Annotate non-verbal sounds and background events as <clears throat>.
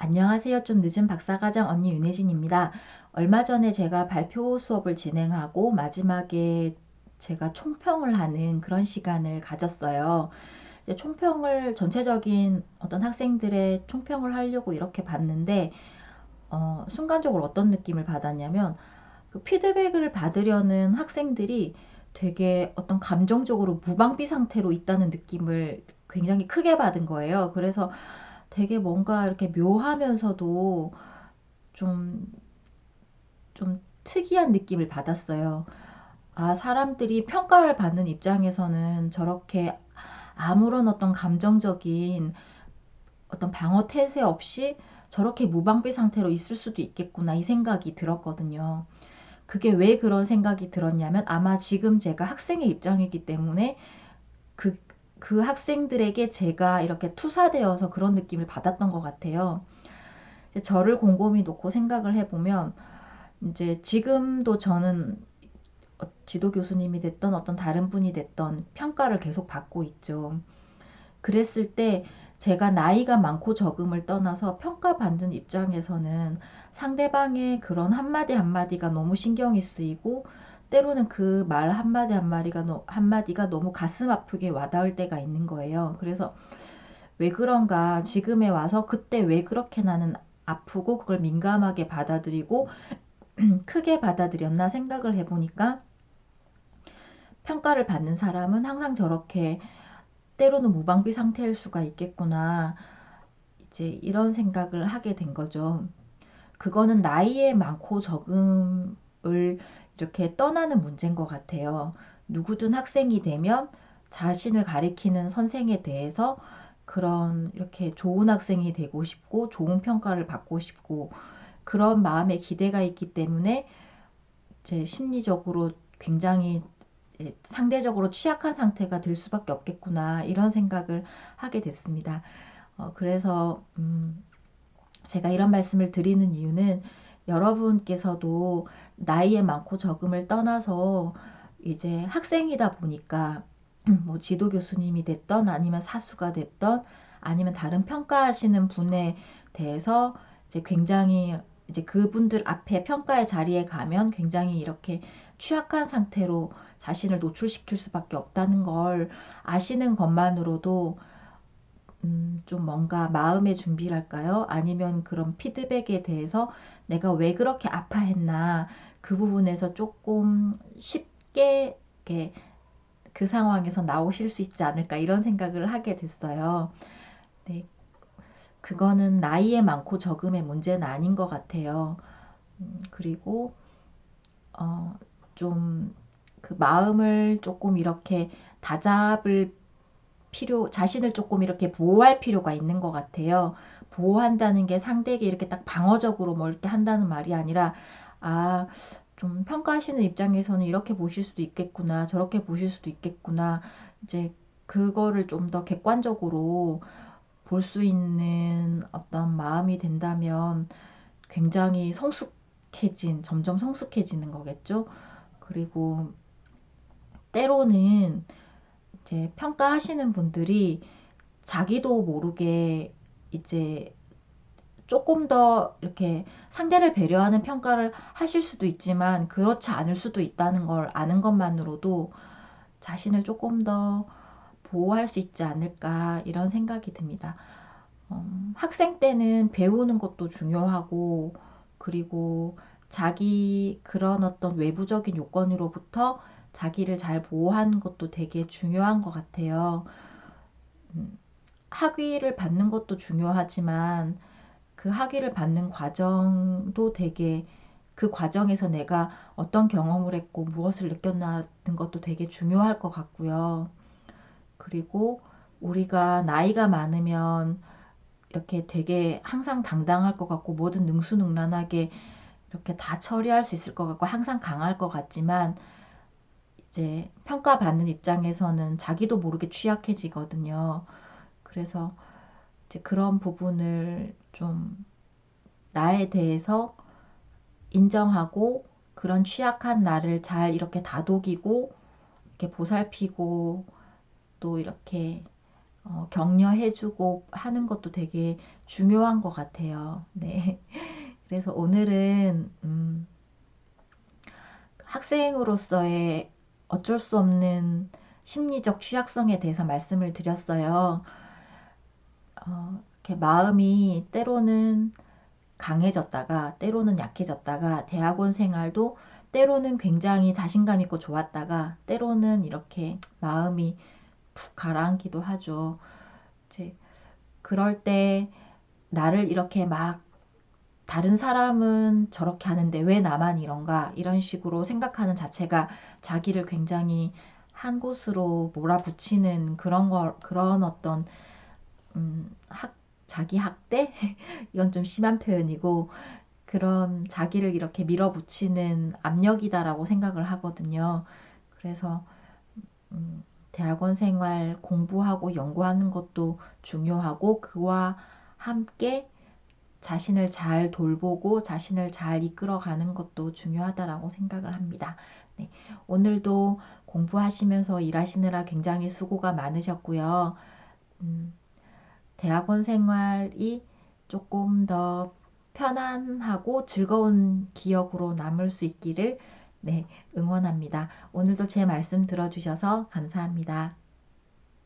안녕하세요. 좀 늦은 박사과정 언니 윤혜진입니다. 얼마 전에 제가 발표 수업을 진행하고 마지막에 제가 총평을 하는 그런 시간을 가졌어요. 총평을 전체적인 어떤 학생들의 총평을 하려고 이렇게 봤는데 어, 순간적으로 어떤 느낌을 받았냐면 그 피드백을 받으려는 학생들이 되게 어떤 감정적으로 무방비 상태로 있다는 느낌을 굉장히 크게 받은 거예요. 그래서 되게 뭔가 이렇게 묘하면서도 좀, 좀 특이한 느낌을 받았어요. 아, 사람들이 평가를 받는 입장에서는 저렇게 아무런 어떤 감정적인 어떤 방어 태세 없이 저렇게 무방비 상태로 있을 수도 있겠구나 이 생각이 들었거든요. 그게 왜 그런 생각이 들었냐면 아마 지금 제가 학생의 입장이기 때문에 그, 그 학생들에게 제가 이렇게 투사되어서 그런 느낌을 받았던 것 같아요. 저를 곰곰이 놓고 생각을 해보면 이제 지금도 저는 지도 교수님이 됐던 어떤 다른 분이 됐던 평가를 계속 받고 있죠. 그랬을 때 제가 나이가 많고 적음을 떠나서 평가받는 입장에서는 상대방의 그런 한마디 한마디가 너무 신경이 쓰이고 때로는 그 말 한마디 한마디가, 한마디가 너무 가슴 아프게 와닿을 때가 있는 거예요. 그래서 왜 그런가 지금에 와서 그때 왜 그렇게 나는 아프고 그걸 민감하게 받아들이고 <clears throat> 크게 받아들였나 생각을 해보니까 평가를 받는 사람은 항상 저렇게 때로는 무방비 상태일 수가 있겠구나. 이제 이런 생각을 하게 된 거죠. 그거는 나이에 많고 적음 을 이렇게 떠나는 문제인 것 같아요. 누구든 학생이 되면 자신을 가리키는 선생에 대해서 그런 이렇게 좋은 학생이 되고 싶고 좋은 평가를 받고 싶고 그런 마음의 기대가 있기 때문에 제 심리적으로 굉장히 상대적으로 취약한 상태가 될 수밖에 없겠구나 이런 생각을 하게 됐습니다. 어, 그래서 음, 제가 이런 말씀을 드리는 이유는 여러분께서도 나이에 많고 적음을 떠나서 이제 학생이다 보니까 <clears throat> 뭐 지도 교수님이 됐던 아니면 사수가 됐던 아니면 다른 평가하시는 분에 대해서 이제 굉장히 이제 그분들 앞에 평가의 자리에 가면 굉장히 이렇게 취약한 상태로 자신을 노출시킬 수밖에 없다는 걸 아시는 것만으로도 음, 좀 뭔가 마음의 준비랄까요? 아니면 그런 피드백에 대해서 내가 왜 그렇게 아파했나 그 부분에서 조금 쉽게 그 상황에서 나오실 수 있지 않을까 이런 생각을 하게 됐어요. 네. 그거는 나이에 많고 적음의 문제는 아닌 것 같아요. 음, 그리고 어, 좀 그 마음을 조금 이렇게 다잡을 필요, 자신을 조금 이렇게 보호할 필요가 있는 것 같아요. 보호한다는 게 상대에게 이렇게 딱 방어적으로 뭐 이렇게 한다는 말이 아니라, 아, 좀 평가하시는 입장에서는 이렇게 보실 수도 있겠구나, 저렇게 보실 수도 있겠구나, 이제 그거를 좀 더 객관적으로 볼 수 있는 어떤 마음이 된다면 굉장히 성숙해진, 점점 성숙해지는 거겠죠. 그리고 때로는 이제 평가하시는 분들이 자기도 모르게 이제 조금 더 이렇게 상대를 배려하는 평가를 하실 수도 있지만 그렇지 않을 수도 있다는 걸 아는 것만으로도 자신을 조금 더 보호할 수 있지 않을까 이런 생각이 듭니다. 음, 학생 때는 배우는 것도 중요하고 그리고 자기 그런 어떤 외부적인 요건으로부터 자기를 잘 보호하는 것도 되게 중요한 것 같아요. 음, 학위를 받는 것도 중요하지만 그 학위를 받는 과정도 되게 그 과정에서 내가 어떤 경험을 했고 무엇을 느꼈나는 것도 되게 중요할 것 같고요. 그리고 우리가 나이가 많으면 이렇게 되게 항상 당당할 것 같고 뭐든 능수능란하게 이렇게 다 처리할 수 있을 것 같고 항상 강할 것 같지만 이제 평가받는 입장에서는 자기도 모르게 취약해지거든요. 그래서 이제 그런 부분을 좀 나에 대해서 인정하고 그런 취약한 나를 잘 이렇게 다독이고 이렇게 보살피고 또 이렇게 어, 격려해주고 하는 것도 되게 중요한 것 같아요. <laughs> 네. 그래서 오늘은 음, 학생으로서의 어쩔 수 없는 심리적 취약성에 대해서 말씀을 드렸어요. 어, 이렇게 마음이 때로는 강해졌다가 때로는 약해졌다가 대학원 생활도 때로는 굉장히 자신감 있고 좋았다가 때로는 이렇게 마음이 푹 가라앉기도 하죠. 이제 그럴 때 나를 이렇게 막 다른 사람은 저렇게 하는데 왜 나만 이런가 이런 식으로 생각하는 자체가 자기를 굉장히 한 곳으로 몰아붙이는 그런 거 그런 어떤 음, 학 자기 학대 <laughs> 이건 좀 심한 표현이고 그런 자기를 이렇게 밀어붙이는 압력이다라고 생각을 하거든요. 그래서 음, 대학원 생활 공부하고 연구하는 것도 중요하고 그와 함께 자신을 잘 돌보고 자신을 잘 이끌어가는 것도 중요하다라고 생각을 합니다. 네, 오늘도 공부하시면서 일하시느라 굉장히 수고가 많으셨고요. 음, 대학원 생활이 조금 더 편안하고 즐거운 기억으로 남을 수 있기를 네, 응원합니다. 오늘도 제 말씀 들어주셔서 감사합니다.